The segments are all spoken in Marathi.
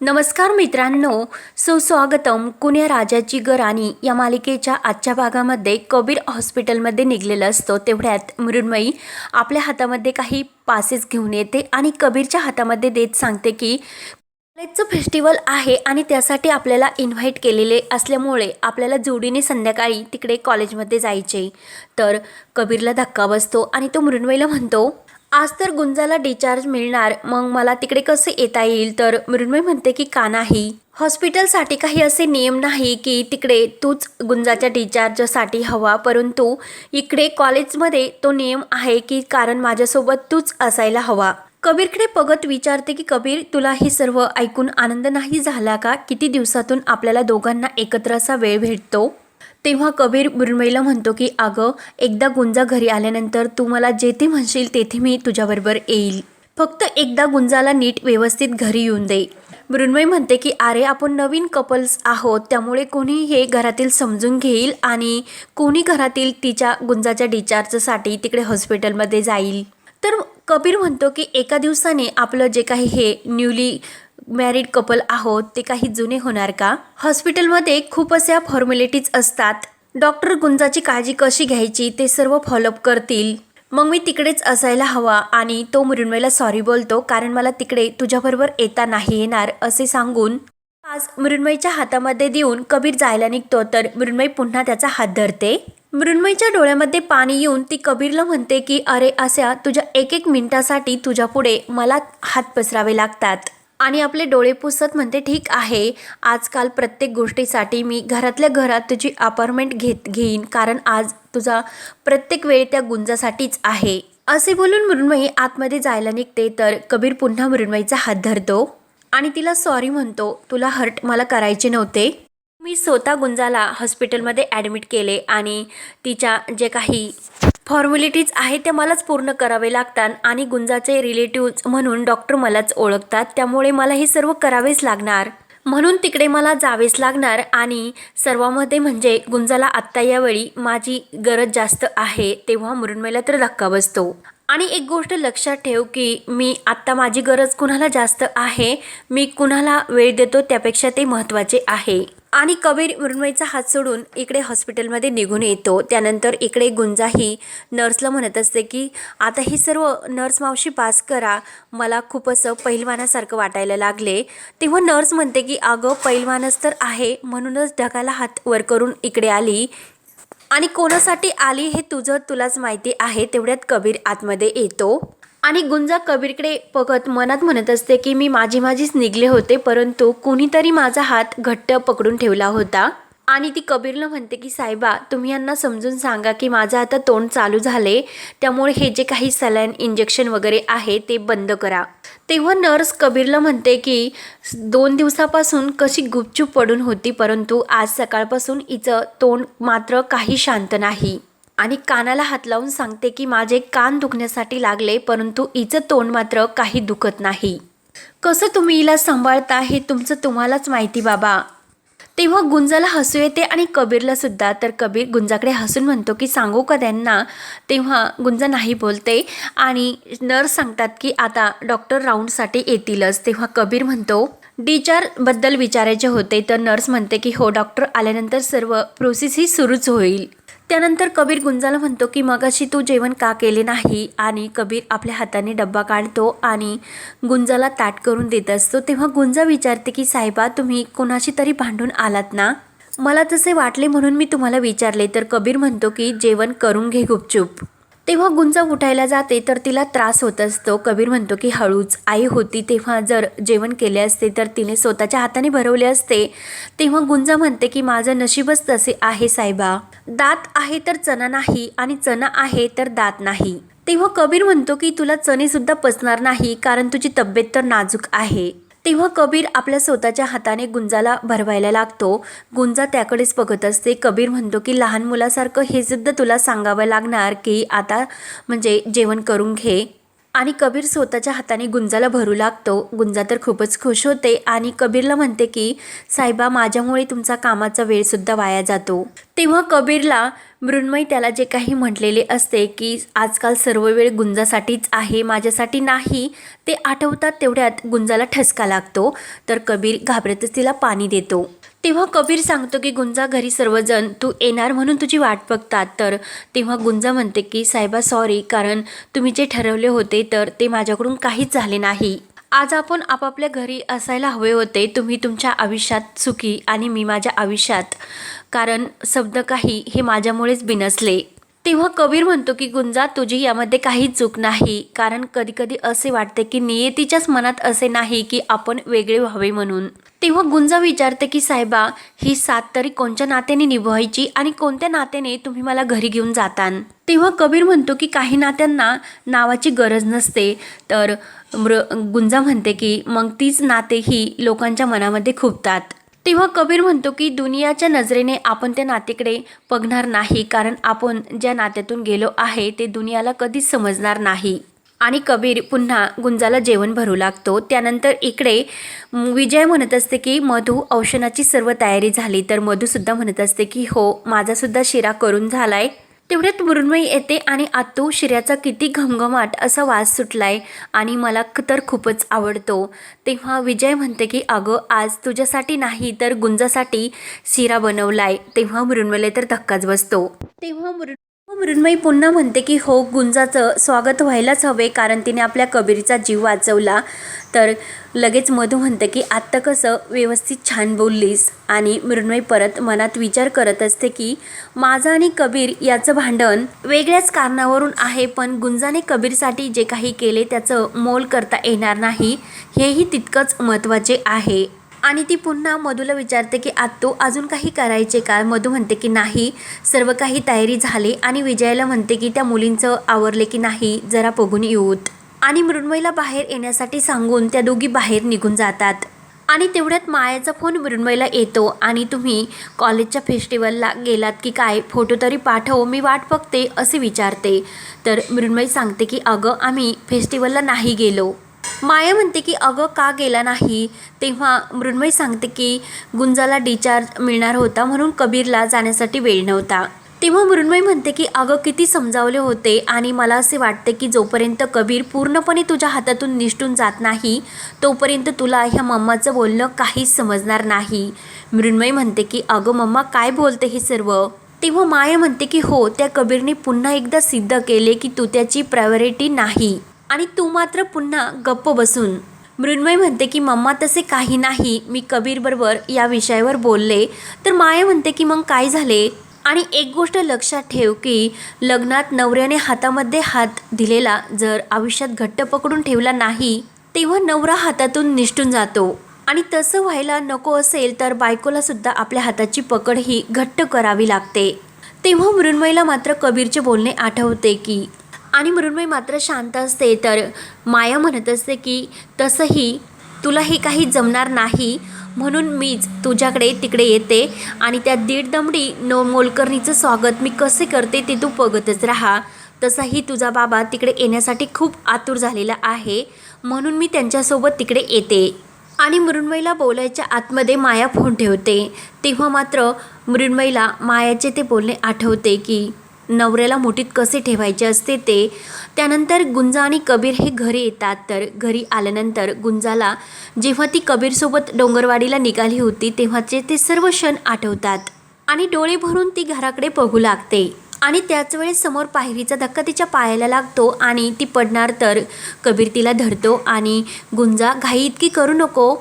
नमस्कार मित्रांनो. सुस्वागतम कुण्या राजाची गराणी या मालिकेच्या आजच्या भागामध्ये कबीर हॉस्पिटलमध्ये निघलेलं असतो. तेवढ्यात मृण्मयी आपल्या हातामध्ये काही पासेस घेऊन येते आणि कबीरच्या हातामध्ये देत सांगते की कॉलेजचं फेस्टिवल आहे आणि त्यासाठी आपल्याला इन्व्हाइट केलेले असल्यामुळे आपल्याला जोडीने संध्याकाळी तिकडे कॉलेजमध्ये जायचे. तर कबीरला धक्का बसतो आणि तो मृण्मयीला म्हणतो आज तर गुंजाला डिस्चार्ज मिळणार. मग मला तिकडे कसे येता येईल? तर मृण्मय म्हणते की का नाही? हॉस्पिटलसाठी काही असे नियम नाही की तिकडे तूच गुंजाच्या डिस्चार्जसाठी हवा. परंतु इकडे कॉलेजमध्ये तो नियम आहे की कारण माझ्यासोबत तूच असायला हवा. कबीरकडे बघत विचारते की कबीर तुला हे सर्व ऐकून आनंद नाही झाला का? किती दिवसातून आपल्याला दोघांना एकत्र असा वेळ भेटतो? तेव्हा कबीर मृण्मयीला म्हणतो की अगं एकदा गुंजा घरी आल्यानंतर तू मला जेथे म्हणशील तेथे मी तुझ्याबरोबर येईल. फक्त एकदा गुंजाला नीट व्यवस्थित घरी येऊन दे. मृण्मय म्हणते की अरे आपण नवीन कपल्स आहोत त्यामुळे कोणी हे घरातील समजून घेईल आणि कोणी घरातील तिच्या गुंजाच्या डिचार्जसाठी तिकडे हॉस्पिटलमध्ये जाईल. तर कबीर म्हणतो की एका दिवसाने आपलं जे काही हे न्यूली मॅरिड कपल आहोत ते काही जुने होणार का? हॉस्पिटलमध्ये खूप अशा फॉर्मॅलिटीज असतात. डॉक्टर गुंजाची काळजी कशी घ्यायची ते सर्व फॉलोअप करतील. मग मी तिकडेच असायला हवा आणि तो मृण्मयला सॉरी बोलतो कारण मला तिकडे तुझ्याबरोबर येता नाही येणार असे सांगून. आज मृण्मयच्या हातामध्ये देऊन कबीर जायला निघतो तर मृण्मय पुन्हा त्याचा हात धरते. मृण्मयच्या डोळ्यामध्ये पाणी येऊन ती कबीरला म्हणते की अरे अशा तुझ्या एक एक मिनिटासाठी तुझ्या पुढे मला हात पसरावे लागतात. आणि आपले डोळे पुसत म्हणते ठीक आहे आजकाल प्रत्येक गोष्टीसाठी मी घरातल्या घरात तुझी अपार्टमेंट घेत घेईन कारण आज तुझा प्रत्येक वेळ त्या गुंजासाठीच आहे. असे बोलून मृण्मयी आतमध्ये जायला निघते तर कबीर पुन्हा मृण्मयीचा हात धरतो आणि तिला सॉरी म्हणतो तुला हर्ट मला करायचे नव्हते. मी स्वतः गुंजाला हॉस्पिटलमध्ये ॲडमिट केले आणि तिच्या जे काही फॉर्मॅलिटीज आहेत त्या मलाच पूर्ण करावे लागतात आणि गुंजाचे रिलेटिव्ज म्हणून डॉक्टर मलाच ओळखतात त्यामुळे मला हे सर्व करावेच लागणार. म्हणून तिकडे मला जावेच लागणार आणि सर्वामध्ये म्हणजे गुंजाला आत्ता यावेळी माझी गरज जास्त आहे तेव्हा मृण्मयीला तर धक्का बसतो. आणि एक गोष्ट लक्षात ठेव की मी आत्ता माझी गरज कुणाला जास्त आहे मी कुणाला वेळ देतो त्यापेक्षा ते महत्त्वाचे आहे. आणि कबीर मृण्मयीचा हात सोडून इकडे हॉस्पिटलमध्ये निघून येतो. त्यानंतर इकडे गुंजाही नर्सला म्हणत असते की आता ही सर्व नर्स मावशी पास करा. मला खूप असं पहिलवानासारखं वाटायला लागले. तेव्हा नर्स म्हणते की अगं पहिलवानच तर आहे. म्हणूनच ढगाला हात वर करून इकडे आली. आणि कोणासाठी आली हे तुझं तुलाच माहिती आहे तेवढ्यात कबीर आतमध्ये येतो. आणि गुंजा कबीरकडे बघत मनात म्हणत असते की मी माझी माझीच निघले होते परंतु कुणीतरी माझा हात घट्ट पकडून ठेवला होता. आणि ती कबीरला म्हणते की साहेबा तुम्ही यांना समजून सांगा की माझं आता तोंड चालू झाले त्यामुळे हे जे काही सलाईन इंजेक्शन वगैरे आहे ते बंद करा. तेव्हा नर्स कबीरला म्हणते की दोन दिवसापासून कशी गुपचूप पडून होती परंतु आज सकाळपासून हिचं तोंड मात्र काही शांत नाही. आणि कानाला हात लावून सांगते की माझे कान दुखण्यासाठी लागले परंतु हिचं तोंड मात्र काही दुखत नाही. कसं तुम्ही हिला सांभाळता हे तुमचं तुम्हालाच माहिती बाबा. तेव्हा गुंजाला हसू येते आणि कबीरला सुद्धा. तर कबीर गुंजाकडे हसून म्हणतो की सांगू का त्यांना? तेव्हा गुंजा नाही बोलते आणि नर्स सांगतात की आता डॉक्टर राऊंडसाठी येतीलच. तेव्हा कबीर म्हणतो बद्दल विचारायचे होते. तर नर्स म्हणते की हो डॉक्टर आल्यानंतर सर्व प्रोसेस ही सुरूच होईल. त्यानंतर कबीर गुंजाला म्हणतो की मगाशी तू जेवण का केले नाही? आणि कबीर आपल्या हाताने डब्बा काढतो आणि गुंजाला ताट करून देत असतो. तेव्हा गुंजा विचारते की साहेबा तुम्ही कोणाशी तरी भांडून आलात ना? मला तसे वाटले म्हणून मी तुम्हाला विचारले. तर कबीर म्हणतो की जेवण करून घे गुपचूप. तेव्हा गुंजा उठायला जाते तर तिला त्रास होत असतो. कबीर म्हणतो की हळूच आई होती तेव्हा जर जेवण केले असते तर तिने स्वतःच्या हाताने भरवले असते. तेव्हा गुंजा म्हणते की माझं नशीबच तसे आहे साहेबा दात आहे तर चना नाही आणि चना आहे तर दात नाही. तेव्हा कबीर म्हणतो की तुला चणे सुद्धा पचणार नाही कारण तुझी तब्येत तर नाजूक आहे. तेव्हा कबीर आपल्या स्वतःच्या हाताने गुंजाला भरवायला लागतो. गुंजा त्याकडेच बघत असते. कबीर म्हणतो की लहान मुलासारखं हे सुद्धा तुला सांगावं लागणार की आता म्हणजे जेवण करून घे. आणि कबीर स्वतःच्या हाताने गुंजाला भरू लागतो. गुंजा तर खूपच खुश होते आणि कबीरला म्हणते की साहेबा माझ्यामुळे तुमचा कामाचा वेळसुद्धा वाया जातो. तेव्हा कबीरला मृण्मयी त्याला जे काही म्हटलेले असते की आजकाल सर्व वेळ गुंजासाठीच आहे माझ्यासाठी नाही ते आठवतात तेवढ्यात गुंजाला ठसका लागतो. तर कबीर घाबरतच तिला पाणी देतो. तेव्हा कबीर सांगतो की गुंजा घरी सर्वजण तू येणार म्हणून तुझी वाट बघतात. तर तेव्हा गुंजा म्हणते की साहेबा सॉरी कारण तुम्ही जे ठरवले होते तर ते माझ्याकडून काहीच झाले नाही. आज आपण आपापल्या घरी असायला हवे होते. तुम्ही तुमच्या आयुष्यात सुखी आणि मी माझ्या आयुष्यात. कारण शब्द काही हे माझ्यामुळेच बिनसले. तेव्हा कबीर म्हणतो की गुंजा तुझी यामध्ये काहीच चूक नाही. कारण कधीकधी असे वाटते की नियतीच्याच मनात असे नाही की आपण वेगळे व्हावे म्हणून. तेव्हा गुंजा विचारते की साहेबा ही साथ तरी कोणत्या नात्याने निभवायची आणि कोणत्या नात्याने तुम्ही मला घरी घेऊन जातान? तेव्हा कबीर म्हणतो की काही नात्यांना नावाची गरज नसते. तर मृ गुंजा म्हणते की मग तीच नाते ही लोकांच्या मनामध्ये खुपतात. तेव्हा कबीर म्हणतो की दुनियाच्या नजरेने आपण त्या नातेकडे बघणार नाही कारण आपण ज्या नात्यातून गेलो आहे ते दुनियाला कधीच समजणार नाही. आणि कबीर पुन्हा गुंजाला जेवण भरू लागतो. त्यानंतर इकडे विजय म्हणत असते की मधू औषणाची सर्व तयारी झाली. तर मधूसुद्धा म्हणत असते की हो माझासुद्धा शिरा करून झाला आहे तेवढ्यात मृण्मयी येते आणि आतू शिऱ्याचा किती घमघमाट असा वास सुटलाय आणि मला तर खूपच आवडतो. तेव्हा विजय म्हणते की अगं आज तुझ्यासाठी नाही तर गुंजासाठी शिरा बनवलाय. तेव्हा मृण्मयीला तर धक्काच बसतो. तेव्हा मृ मृण्मयी पुन्हा म्हणते की हो गुंजाचं स्वागत व्हायलाच हवे कारण तिने आपल्या कबीरचा जीव वाचवला. तर लगेच मधू म्हणते की आत्ता कसं व्यवस्थित छान बोललीस. आणि मृण्मयी परत मनात विचार करत असते की माझं आणि कबीर याचं भांडण वेगळ्याच कारणावरून आहे पण गुंजाने कबीरसाठी जे काही केले त्याचं मोल करता येणार नाही. हेही तितकंच महत्त्वाचे आहे. आणि ती पुन्हा मधूला विचारते की आत्तू अजून काही करायचे का? मधू म्हणते की नाही. सर्व काही तयारी झाली आणि विजयाला म्हणते की त्या मुलींचं आवरले की नाही जरा बघून येऊत. आणि मृण्मयीला बाहेर येण्यासाठी सांगून त्या दोघी बाहेर निघून जातात. आणि तेवढ्यात मायाचा फोन मृण्मयीला येतो आणि तुम्ही कॉलेजच्या फेस्टिवलला गेलात की काय? फोटो तरी पाठव मी वाट बघते असे विचारते. तर मृण्मयी सांगते की अगं आम्ही फेस्टिवलला नाही गेलो. माया म्हणते की अगं का गेला नाही? तेव्हा मृण्मयी सांगते की गुंजाला डिचार्ज मिळणार होता म्हणून कबीरला जाण्यासाठी वेळ नव्हता. तेव्हा मृण्मयी म्हणते की अगं किती समजावले होते आणि मला असे वाटते की जोपर्यंत कबीर पूर्णपणे तुझ्या हातातून निष्ठून जात नाही तोपर्यंत तुला ह्या मम्माचं बोलणं काहीच समजणार नाही. मृण्मयी म्हणते की अगं मम्मा काय बोलते हे सर्व? तेव्हा माया म्हणते की हो त्या कबीरने पुन्हा एकदा सिद्ध केले की तू त्याची प्रायोरिटी नाही. आणि तू मात्र पुन्हा गप्प बसून. मृण्मय म्हणते की मम्मा तसे काही नाही. मी कबीरबरोबर या विषयावर बोलले. तर माया म्हणते की मग काय झाले? आणि एक गोष्ट लक्षात ठेव की लग्नात नवऱ्याने हातामध्ये हात दिलेला जर आयुष्यात घट्ट पकडून ठेवला नाही तेव्हा नवरा हातातून निष्ठून जातो. आणि तसं व्हायला नको असेल तर बायकोला सुद्धा आपल्या हाताची पकड ही घट्ट करावी लागते. तेव्हा मृण्मयला मात्र कबीरचे बोलणे आठवते की आणि मृण्मयी मात्र शांत असते. तर माया म्हणत असते की तसंही तुला हे काही जमणार नाही. म्हणून मीच तुझ्याकडे तिकडे येते आणि त्या दीड दमडी नो मोलकर्णीचं स्वागत मी कसे करते ते तू बघतच राहा. तसाही तुझा बाबा तिकडे येण्यासाठी खूप आतुर झालेला आहे. म्हणून मी त्यांच्यासोबत तिकडे येते. आणि मृण्मयीला बोलायच्या आतमध्ये माया फोन ठेवते. तेव्हा मात्र मृण्मयीला मायाचे ते बोलणे आठवते की नवऱ्याला मोठीत कसे ठेवायचे असते ते त्यानंतर गुंजा आणि कबीर हे घरी येतात. तर घरी आल्यानंतर गुंजाला जेव्हा ती कबीरसोबत डोंगरवाडीला निघाली होती तेव्हाचे ते सर्व क्षण आठवतात आणि डोळे भरून ती घराकडे बघू लागते. आणि त्याच वेळेस समोर पायरीचा धक्का तिच्या पायाला लागतो आणि ती पडणार तर कबीर तिला धरतो आणि गुंजा घाई इतकी करू नको.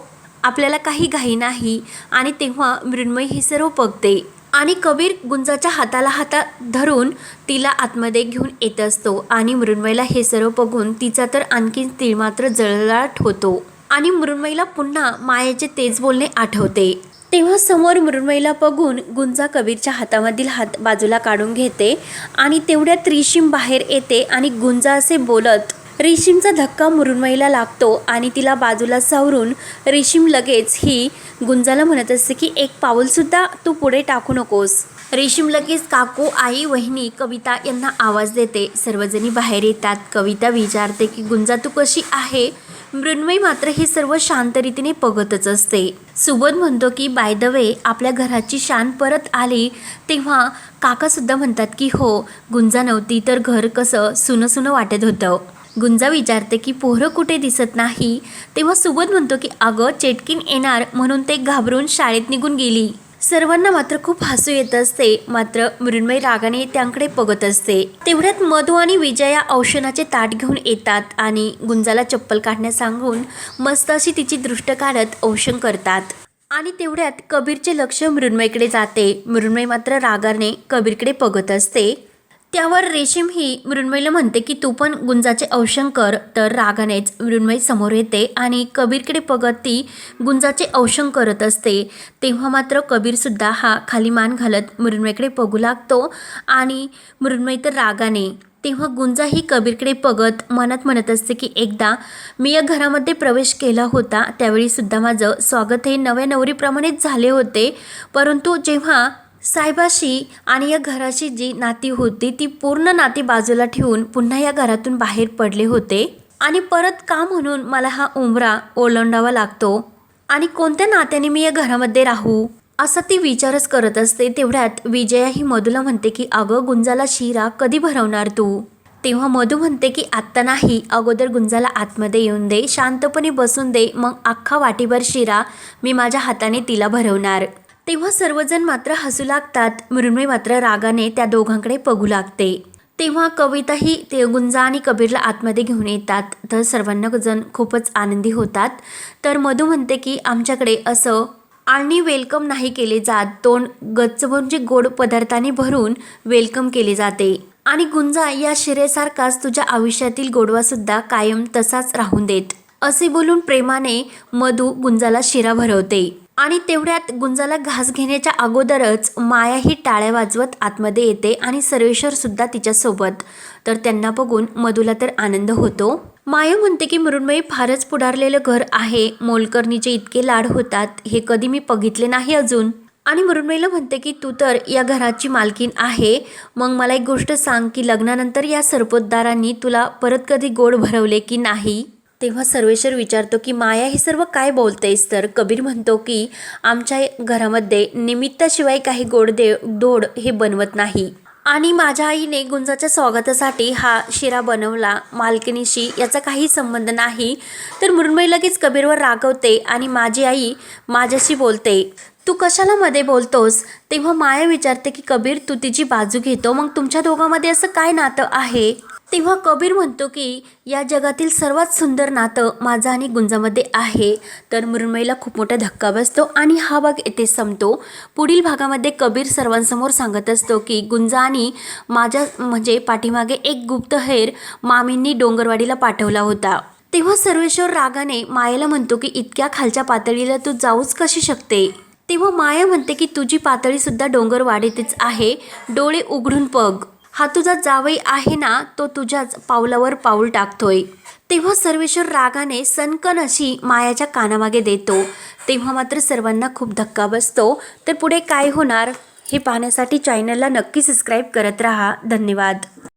आपल्याला काही घाई नाही. आणि तेव्हा मृण्मयी हे सर्व बघते. आणि कबीर गुंजाच्या हाताला हाता धरून तिला आतमध्ये घेऊन येत असतो आणि मृण्मयीला हे सर्व बघून तिचा तर आणखीन तिळमात्र मात्र जळजळाट होतो. आणि मृण्मयीला पुन्हा मायाचे तेज बोलणे आठवते. तेव्हा समोर मृण्मयीला बघून गुंजा कबीरच्या हातामधील हात बाजूला काढून घेते आणि तेवढ्यात रेशीम बाहेर येते आणि गुंजा असे बोलत रेशीमचा धक्का मृण्मयीला लागतो आणि तिला बाजूला सावरून रेशीम लगेच ही गुंजाला म्हणत असते की एक पाऊलसुद्धा तू पुढे टाकू नकोस. रेशीम लगेच काकू आई वहिनी कविता यांना आवाज देते. सर्वजणी बाहेर येतात. कविता विचारते की गुंजा तू कशी आहे? मृण्मयी मात्र हे सर्व शांत रीतीने बघतच असते. सुबोध म्हणतो की बाय द वे आपल्या घराची शान परत आली. तेव्हा काकासुद्धा म्हणतात की हो गुंजा नव्हती तर घर कसं सुनं सुनं वाटत होतं. गुंजा विचारते की पोरं कुठे दिसत नाही? तेव्हा सुबोध म्हणतो की अगं चेटकीन येणार म्हणून ते घाबरून शाळेत निघून गेली. सर्वांना मात्र खूप हसू येत असते मात्र मृण्मयी रागाने त्यांकडे बघत असते. तेवढ्यात मधू आणि विजया औषणाचे ताट घेऊन येतात आणि गुंजाला चप्पल काढण्यास सांगून मस्त अशी तिची दृष्ट काढत औषण करतात. आणि तेवढ्यात कबीरचे लक्ष मृण्मयीकडे जाते. मृण्मयी मात्र रागाने कबीरकडे बघत असते. त्यावर रेशीम ही मृण्मयीला म्हणते की तू पण गुंजाचे औषण कर. तर रागानेच मृण्मयी समोर येते आणि कबीरकडे बघत ती गुंजाचे औषण करत असते. तेव्हा मात्र कबीरसुद्धा हा खाली मान घालत मृण्मयीकडे बघू लागतो आणि मृण्मयी तर रागाने. तेव्हा गुंजा ही कबीरकडे बघत मनात म्हणत असते की एकदा मी या घरामध्ये प्रवेश केला होता त्यावेळीसुद्धा माझं स्वागत हे नव्या नवरीप्रमाणेच झाले होते. परंतु जेव्हा साहेबाशी आणि या घराची जी नाती होती ती पूर्ण नाती बाजूला ठेवून पुन्हा या घरातून बाहेर पडले होते. आणि परत का म्हणून मला हा उमरा ओलांडावा लागतो? आणि कोणत्या नात्याने मी या घरामध्ये राहू? असा ती विचारच करत असते. तेवढ्यात विजया ही मधूला म्हणते की अगं गुंजाला शिरा कधी भरवणार तू? तेव्हा मधू म्हणते की आत्ता नाही. अगोदर गुंजाला आतमध्ये येऊन दे. शांतपणे बसून दे. मग अख्खा वाटीभर शिरा मी माझ्या हाताने तिला भरवणार. तेव्हा सर्वजण मात्र हसू लागतात. मृण्मयी मात्र रागाने त्या दोघांकडे बघू लागते. तेव्हा कविताही ते गुंजा आणि कबीरला आतमध्ये घेऊन येतात. तर सर्वांना जण खूपच आनंदी होतात. तर मधू म्हणते की आमच्याकडे असं आणि वेलकम नाही केले जात. तोंड गच्च म्हणजे गोड पदार्थाने भरून वेलकम केले जाते. आणि गुंजा या शिरेसारखाच तुझ्या आयुष्यातील गोडवासुद्धा कायम तसाच राहून देत. असे बोलून प्रेमाने मधू गुंजाला शिरा भरवते. आणि तेवढ्यात गुंजाला घास घेण्याच्या अगोदरच माया ही टाळ्या वाजवत आतमध्ये येते आणि सर्वेश्वर सुद्धा तिच्यासोबत. तर त्यांना बघून मधूला तर आनंद होतो. माया म्हणते की मृण्मयी फारच पुढारलेलं घर आहे. मोलकर्णीचे इतके लाड होतात. हे कधी मी बघितले नाही अजून. आणि मृण्मयीला म्हणते की तू तर या घराची मालकीन आहे. मग मला एक गोष्ट सांग की लग्नानंतर या सरपोतदारांनी तुला परत कधी गोड भरवले की नाही? तेव्हा सर्वेश्वर विचारतो की माया हे सर्व काय बोलतेस? तर कबीर म्हणतो की आमच्या घरामध्ये निमित्ताशिवाय काही गोड दे दोड हे बनवत नाही. आणि माझ्या आईने गुंजाच्या स्वागतासाठी हा शिरा बनवला. मालकिनीशी याचा काही संबंध नाही. तर मृण्मयी लगेच कबीरवर रागवते आणि माझी आई माझ्याशी बोलते. तू कशाला मध्ये बोलतोस? तेव्हा माया विचारते की कबीर तू तिची बाजू घेतो. मग तुमच्या दोघांमध्ये असं काय नातं आहे? तेव्हा कबीर म्हणतो की या जगातील सर्वात सुंदर नातं माझं आणि गुंजामध्ये आहे. तर मृण्मयीला खूप मोठा धक्का बसतो आणि हा भाग येथे संपतो. पुढील भागामध्ये कबीर सर्वांसमोर सांगत असतो की गुंजा आणि माझ्या म्हणजे पाठीमागे एक गुप्तहेर मामींनी डोंगरवाडीला पाठवला होता. तेव्हा सर्वेश्वर रागाने मायेला म्हणतो की इतक्या खालच्या पातळीला तू जाऊच कशी शकते? तेव्हा माया म्हणते की तुझी पातळीसुद्धा डोंगरवाडीतच आहे. डोळे उघडून पग हा तुझा जावई आहे ना तो तुझ्याच पावलावर पाऊल टाकतोय. तेव्हा सर्वेश्वर रागाने सनकन अशी मायाच्या कानामागे देतो. तेव्हा मात्र सर्वांना खूप धक्का बसतो. तर पुढे काय होणार? हे पाहण्यासाठी चॅनलला नक्की सबस्क्राईब करत राहा. धन्यवाद.